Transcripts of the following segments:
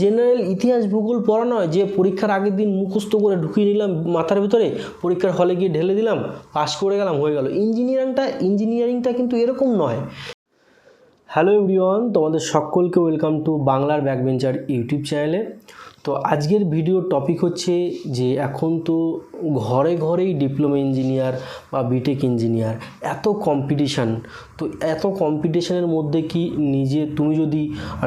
General ইতিহাস ভূগোল পড়া নয়, যে পরীক্ষার আগের দিন মুখস্থ করে ঢুকিয়ে নিলাম মাথার ভিতরে, পরীক্ষার হলে গিয়ে ঢেলে দিলাম পাশ করে গেলাম, হয়ে গেল। ইঞ্জিনিয়ারিংটা ইঞ্জিনিয়ারিংটা কিন্তু এরকম নয়। হ্যালো এভরিওয়ান তোমাদের সকলকে ওয়েলকাম টু বাংলার ব্যাকবেঞ্চার ইউটিউব চ্যানেলে তো আজকের ভিডিওর টপিক হচ্ছে যে এখন তো ঘরে ঘরেই ডিপ্লোমা ইঞ্জিনিয়ার বা বিটেক ইঞ্জিনিয়ার এত কম্পিটিশান তো এত কম্পিটিশানের মধ্যে কি নিজে, তুমি যদি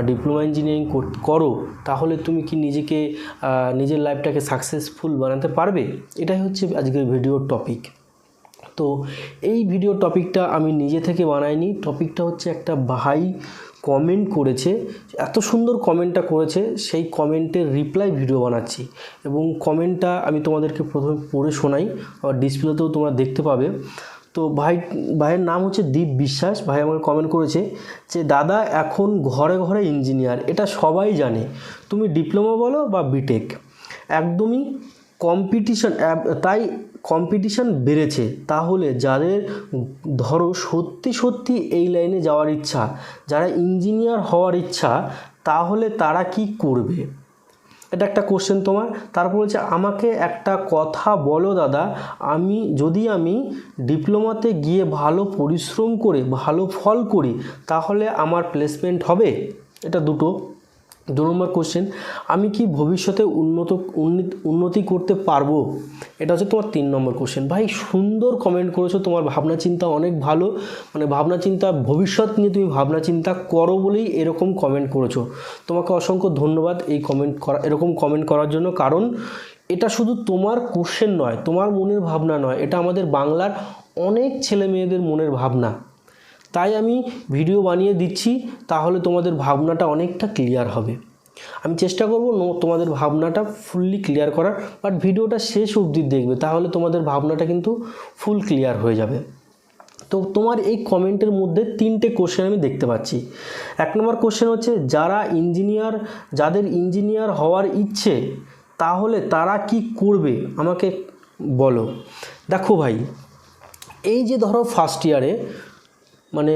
ডিপ্লোমা ইঞ্জিনিয়ারিং করো তাহলে তুমি কি নিজেকে নিজের লাইফটাকে সাকসেসফুল বানাতে পারবে? এটাই হচ্ছে আজকের ভিডিওর টপিক তো এই ভিডিও টপিকটা আমি নিজে থেকে বানাইনি। টপিকটা হচ্ছে একটা ভাই কমেন্ট করেছে, এত সুন্দর কমেন্টটা করেছে, সেই কমেন্টের রিপ্লাই ভিডিও বানাচ্ছি। এবং কমেন্টটা আমি তোমাদেরকে প্রথমে পড়ে শোনাই, আবার ডিসপ্লেতেও তোমরা দেখতে পাবে। তো ভাই, ভাইয়ের নাম হচ্ছে দীপ বিশ্বাস, ভাই আমাকে কমেন্ট করেছে যে, দাদা, এখন ঘরে ঘরে ইঞ্জিনিয়ার এটা সবাই জানে। তুমি ডিপ্লোমা বলো বা বিটেক একদমই কম্পিটিশন তাই কম্পিটিশন বেড়েছে, তাহলে যাদের ধরো সত্যি সত্যি এই লাইনে যাওয়ার ইচ্ছা, যারা ইঞ্জিনিয়ার হওয়ার ইচ্ছা, তাহলে তারা কি করবে? এটা একটা কোশ্চেন তোমার। তারপর হচ্ছে আমাকে একটা কথা বলো দাদা, আমি, যদি আমি ডিপ্লোমাতে গিয়ে ভালো পরিশ্রম করে, ভালো ফল করি, তাহলে আমার প্লেসমেন্ট হবে? এটা দুটো। দু নম্বর কোশ্চেন আমি কি ভবিষ্যতে উন্নত, উন্নত- করতে পারব? এটা হচ্ছে তোমার তিন নম্বর কোশ্চেন ভাই, সুন্দর কমেন্ট করেছ, তোমার ভাবনা চিন্তা অনেক ভালো। মানে ভাবনা চিন্তা, ভবিষ্যৎ নিয়ে তুমি ভাবনা চিন্তা করো বলেই এরকম কমেন্ট করেছ। তোমাকে অসংখ্য ধন্যবাদ এই কমেন্ট করা, এরকম কমেন্ট করার জন্য। কারণ এটা শুধু তোমার কোশ্চেন নয়, তোমার মনের ভাবনা নয়, এটা আমাদের বাংলার অনেক ছেলে মেয়েদের মনের ভাবনা। তাই আমি ভিডিও বানিয়ে দিচ্ছি, তাহলে তোমাদের ভাবনাটা অনেকটা ক্লিয়ার হবে। আমি চেষ্টা করব তোমাদের ভাবনাটা ফুললি ক্লিয়ার করার বাট ভিডিওটা শেষ অবধি দেখবে, তাহলে তোমাদের ভাবনাটা কিন্তু ফুল ক্লিয়ার হয়ে যাবে। তো তোমার এই কমেন্টের মধ্যে তিনটে কোশ্চেন আমি দেখতে পাচ্ছি। এক নম্বর কোশ্চেন হচ্ছে, যারা ইঞ্জিনিয়ার যাদের ইঞ্জিনিয়ার হওয়ার ইচ্ছে, তাহলে তারা কি করবে? আমাকে বলো। দেখো ভাই, এই যে ধরো ফার্স্ট ইয়ারে মানে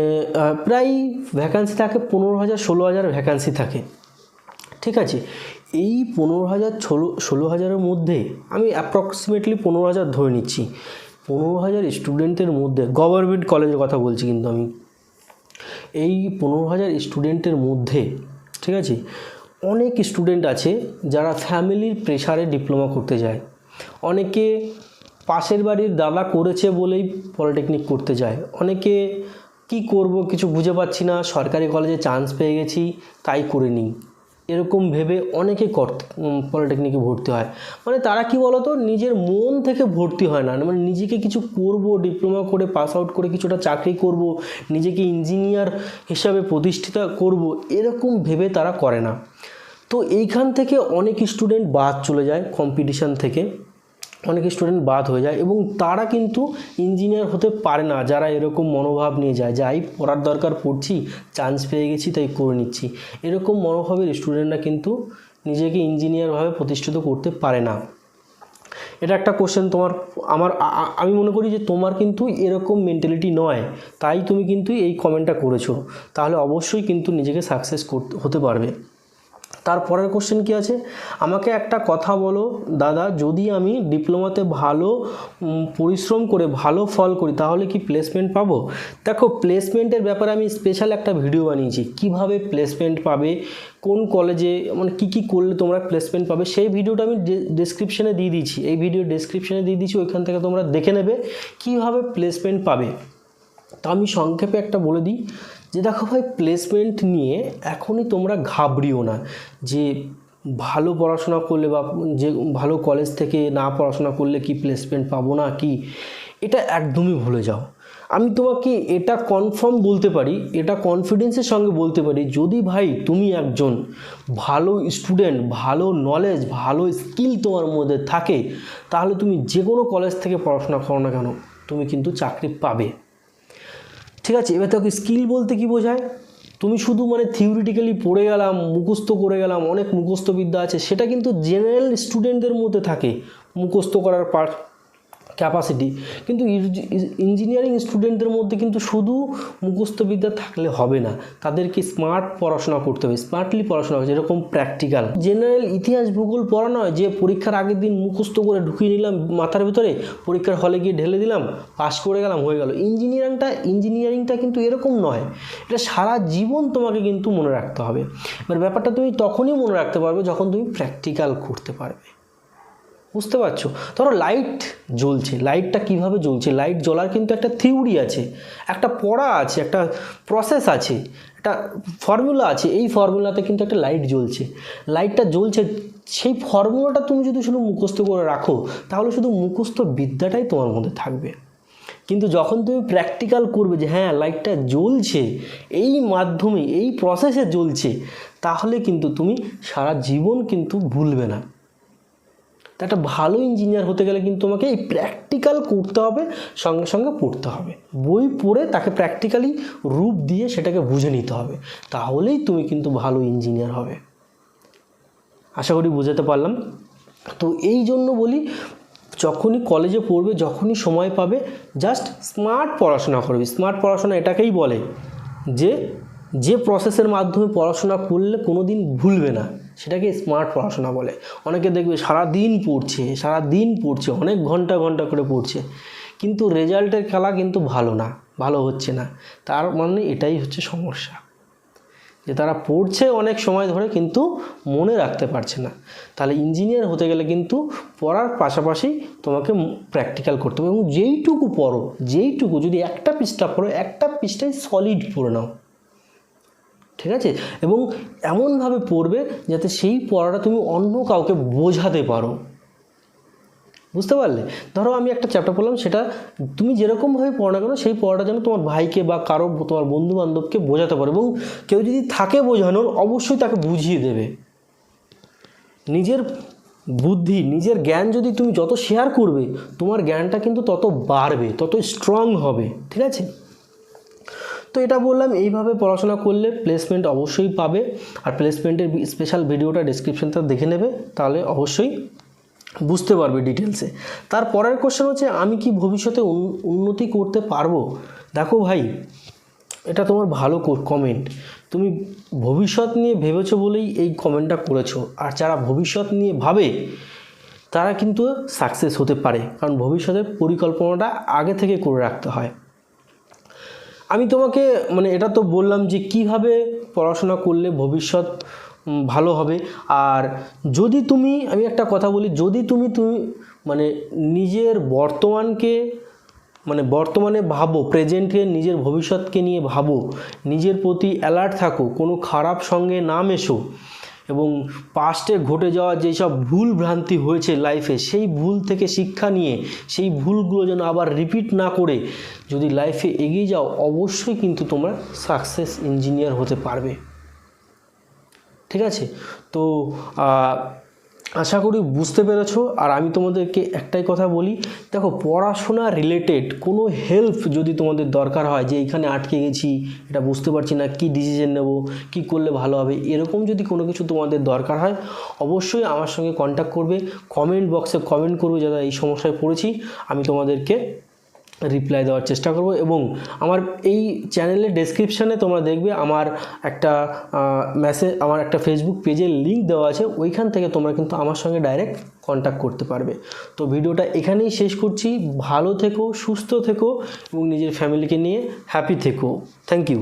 প্রায় ভ্যাকান্সি থাকে পনেরো হাজার, ষোলো হাজার ভ্যাকান্সি থাকে। ঠিক আছে? এই পনেরো হাজার, ষোলো ষোলো হাজারের মধ্যে আমি অ্যাপ্রক্সিমেটলি পনেরো হাজার ধরে নিচ্ছি। পনেরো হাজার স্টুডেন্টের মধ্যে গভর্নমেন্ট কলেজের কথা বলছি কিন্তু আমি। এই পনেরো হাজার স্টুডেন্টের মধ্যে, ঠিক আছে? অনেক স্টুডেন্ট আছে যারা ফ্যামিলির প্রেশারে ডিপ্লোমা করতে যায়। অনেকে পাশের বাড়ির দাদা করেছে বলেই পলিটেকনিক করতে যায়। অনেকে কি করব কিছু বুঝে পাচ্ছি না, সরকারি কলেজে চান্স পেয়ে গেছি, তাই করে নিই। এরকম ভেবে অনেকে পলিটেকনিকে ভর্তি হয়। মানে তারা কি বলতো, নিজের মন থেকে ভর্তি হয় না। মানে নিজেকে কিছু করব ডিপ্লোমা করে পাস আউট করে কিছুটা চাকরি করব, নিজেকে ইঞ্জিনিয়ার হিসাবে প্রতিষ্ঠিত করব, এরকম ভেবে তারা করে না। তো এইখান থেকে অনেক স্টুডেন্ট বাদ চলে যায় কম্পিটিশান থেকে। অনেক স্টুডেন্ট বাদ হয়ে যায় এবং তারা কিন্তু ইঞ্জিনিয়ার হতে পারে না। যারা এরকম মনোভাব নিয়ে যায় যাই পড়ার দরকার, পড়ছি চান্স পেয়ে গেছি, তাই করে নিচ্ছি। এরকম মনোভাবের স্টুডেন্টরা কিন্তু নিজেকে ইঞ্জিনিয়ারভাবে প্রতিষ্ঠিত করতে পারে না। এটা একটা কোশ্চেন তোমার, আমার আমি মনে করি যে, তোমার কিন্তু এরকম মেন্টালিটি নয়। তাই তুমি কিন্তু এই কমেন্টটা করেছ। তাহলে অবশ্যই কিন্তু নিজেকে সাকসেস করতে, হতে পারবে। তারপরের কোশ্চেন কি আছে? আমাকে একটা কথা বলো, দাদা, যদি আমি ডিপ্লোমাতে ভালো পরিশ্রম করে ভালো ফল করি, তাহলে কি প্লেসমেন্ট পাবো? দেখো প্লেসমেন্টের ব্যাপারে আমি স্পেশাল একটা ভিডিও বানিয়েছি। কীভাবে প্লেসমেন্ট পাবে? কোন কলেজে মানে কী কী করলে তোমরা প্লেসমেন্ট পাবে? সেই ভিডিওটা আমি ডেসক্রিপশনে দিয়ে দিয়েছি। এই ভিডিও ডেসক্রিপশনে দিয়ে দিয়েছি, ওইখান থেকে তোমরা দেখে নেবে কীভাবে প্লেসমেন্ট পাবে। তো আমি সংক্ষেপে একটা বলে দিই। যে দেখো ভাই প্লেসমেন্ট নিয়ে এখনই তোমরা ঘাবড়িও না যে ভালো পড়াশোনা করলে বা যে ভালো কলেজ থেকে না পড়াশোনা করলে কি প্লেসমেন্ট পাবো না, কি? এটা একদমই ভুলে যাও। আমি তোমাকে এটা কনফার্ম বলতে পারি, এটা কনফিডেন্সের সঙ্গে বলতে পারি, যদি ভাই তুমি একজন ভালো স্টুডেন্ট ভালো নলেজ ভালো স্কিল তোমার মধ্যে থাকে, তাহলে তুমি যে কোনো কলেজ থেকে পড়াশোনা করো না কেন, তুমি কিন্তু চাকরি পাবে। ঠিক আছে, এবার তোকে স্কিল বলতে কি বোঝায়? তুমি শুধু মানে থিওরিটিক্যালি পড়ে গেলাম, মুখস্থ করে গেলাম, অনেক মুখস্থ বিদ্যা আছে, সেটা কিন্তু জেনারেল স্টুডেন্টদের মধ্যে থাকে, মুখস্থ করার পার ক্যাপাসিটি কিন্তু ইঞ্জিনিয়ারিং স্টুডেন্টদের মধ্যে কিন্তু শুধু মুখস্থবিদ্যা থাকলে হবে না। তাদেরকে স্মার্ট পড়াশোনা করতে হবে স্মার্টলি পড়াশোনা হবে, যেরকম প্র্যাকটিক্যাল জেনারেল ইতিহাস ভূগোল পড়া নয়, যে পরীক্ষার আগের দিন মুখস্থ করে ঢুকিয়ে নিলাম মাথার ভিতরে, পরীক্ষার হলে গিয়ে ঢেলে দিলাম পাস করে গেলাম, হয়ে গেল। ইঞ্জিনিয়ারিংটা ইঞ্জিনিয়ারিংটা কিন্তু এরকম নয়। এটা সারা জীবন তোমাকে কিন্তু মনে রাখতে হবে। এবার ব্যাপারটা তুমি তখনই মনে রাখতে পারবে যখন তুমি প্র্যাকটিক্যাল করতে পারবে। বুঝতে পারছ? ধরো লাইট জ্বলছে। লাইটটা কীভাবে জ্বলছে? লাইট জ্বলার কিন্তু একটা থিওরি আছে, একটা পড়া আছে, একটা প্রসেস আছে, একটা ফর্মুলা আছে। এই ফর্মুলাতে কিন্তু একটা লাইট জ্বলছে। লাইটটা জ্বলছে, সেই ফর্মুলাটা তুমি যদি শুধু মুখস্থ করে রাখো, তাহলে শুধু মুখস্থ বিদ্যাটাই তোমার মধ্যে থাকবে। কিন্তু যখন তুমি প্র্যাকটিক্যাল করবে যে হ্যাঁ লাইটটা জ্বলছে, এই মাধ্যমে, এই প্রসেসে জ্বলছে, তাহলে কিন্তু তুমি সারা জীবন কিন্তু ভুলবে না। তা একটা ভালো ইঞ্জিনিয়ার হতে গেলে কিন্তু তোমাকে এই প্র্যাকটিক্যাল করতে হবে, সঙ্গে সঙ্গে পড়তে হবে। বই পড়ে তাকে প্র্যাকটিক্যালি রূপ দিয়ে সেটাকে বুঝে নিতে হবে। তাহলেই তুমি কিন্তু ভালো ইঞ্জিনিয়ার হবে। আশা করি বুঝাতে পারলাম। তো এই জন্য বলি, যখনই কলেজে পড়বে, যখনই সময় পাবে জাস্ট স্মার্ট পড়াশোনা করবে। স্মার্ট পড়াশোনা এটাকেই বলে যে যে প্রসেসের মাধ্যমে পড়াশোনা করলে কোনো দিন ভুলবে না। সেটাকে স্মার্ট পড়াশোনা বলে। অনেকে দেখবে সারা দিন পড়ছে সারা দিন পড়ছে, অনেক ঘণ্টা ঘণ্টা করে পড়ছে। কিন্তু রেজাল্টের খেলা কিন্তু ভালো না, ভালো হচ্ছে না। তার মানে এটাই হচ্ছে সমস্যা। যে তারা পড়ছে অনেক সময় ধরে কিন্তু মনে রাখতে পারছে না। তাহলে ইঞ্জিনিয়ার হতে গেলে কিন্তু পড়ার পাশাপাশি তোমাকে প্র্যাকটিক্যাল করতে হবে। এবং যেইটুকু পড়ো, যেইটুকু, যদি একটা পৃষ্ঠা পড়ো, একটা পৃষ্ঠায় সলিড পড়ে নাও। ঠিক আছে? এবং এমনভাবে পড়বে যাতে সেই পড়াটা তুমি অন্য কাউকে বোঝাতে পারো। বুঝতে পারলে? ধরো আমি একটা চ্যাপ্টার পড়লাম, সেটা তুমি যেরকমভাবে পড়ো না কেন, সেই পড়াটা যেন তোমার ভাইকে বা কারও, তোমার বন্ধু বান্ধবকে বোঝাতে পারো এবং কেউ যদি থাকে বোঝানোর, অবশ্যই তাকে বুঝিয়ে দেবে। নিজের বুদ্ধি, নিজের জ্ঞান যদি তুমি যত শেয়ার করবে, তোমার জ্ঞানটা কিন্তু তত বাড়বে, তত স্ট্রং হবে, ঠিক আছে? তো এটা বললাম, এইভাবে পড়াশোনা করলে প্লেসমেন্ট অবশ্যই পাবে। আর প্লেসমেন্টের স্পেশাল ভিডিওটা ডিসক্রিপশনটা দেখে নেবে, তাহলে অবশ্যই বুঝতে পারবে ডিটেলসে তার পরের কোশ্চেন হচ্ছে, আমি কি ভবিষ্যতে উন্নতি করতে পারব? দেখো ভাই, এটা তোমার ভালো কমেন্ট তুমি ভবিষ্যৎ নিয়ে ভেবেছো বলেই এই কমেন্টটা করেছ। আর যারা ভবিষ্যৎ নিয়ে ভাবে, তারা কিন্তু সাকসেস হতে পারে। কারণ ভবিষ্যতের পরিকল্পনাটা আগে থেকে করে রাখতে হয়। আমি তোমাকে মানে এটা তো বললাম যে কীভাবে পড়াশোনা করলে ভবিষ্যৎ ভালো হবে। আর যদি তুমি, আমি একটা কথা বলি, যদি তুমি তুমি মানে নিজের বর্তমানকে মানে বর্তমানে ভাবো প্রেজেন্টে নিজের ভবিষ্যৎকে নিয়ে ভাবো, নিজের প্রতি অ্যালার্ট থাকো, কোনো খারাপ সঙ্গে না মেশো এবং পাস্টে ঘটে যাওয়া যেসব ভুল ভ্রান্তি হয়েছে লাইফে সেই ভুল থেকে শিক্ষা নিয়ে, সেই ভুলগুলো যেন আবার রিপিট না করে যদি লাইফে এগিয়ে যাও, অবশ্যই কিন্তু তোমরা সাকসেস ইঞ্জিনিয়ার হতে পারবে। ঠিক আছে? তো আশা করি বুঝতে পেরেছ। আর আমি তোমাদেরকে একটাই কথা বলি, দেখো পড়াশোনা রিলেটেড কোনো হেল্প যদি তোমাদের দরকার হয়, যে এখানে আটকে গেছি, এটা বুঝতে পারছি না, কি ডিসিশন নেব, কি করলে ভালো হবে, এরকম যদি কোনো কিছু তোমাদের দরকার হয়, অবশ্যই আমার সঙ্গে কন্ট্যাক্ট করবে। কমেন্ট বক্সে কমেন্ট করবে যারা এই সমস্যায় পড়েছি, আমি তোমাদেরকে রিপ্লাই দেওয়ার চেষ্টা করব এবং আমার এই চ্যানেলের ডেসক্রিপশানে তোমরা দেখবে আমার একটা মেসেজ আমার একটা ফেসবুক পেজের লিঙ্ক দেওয়া আছে। ওইখান থেকে তোমরা কিন্তু আমার সঙ্গে ডাইরেক্ট কন্ট্যাক্ট করতে পারবে। তো ভিডিওটা এখানেই শেষ করছি। ভালো থেকো, সুস্থ থেকো এবং নিজের ফ্যামিলিকে নিয়ে হ্যাপি থেকো। Thank you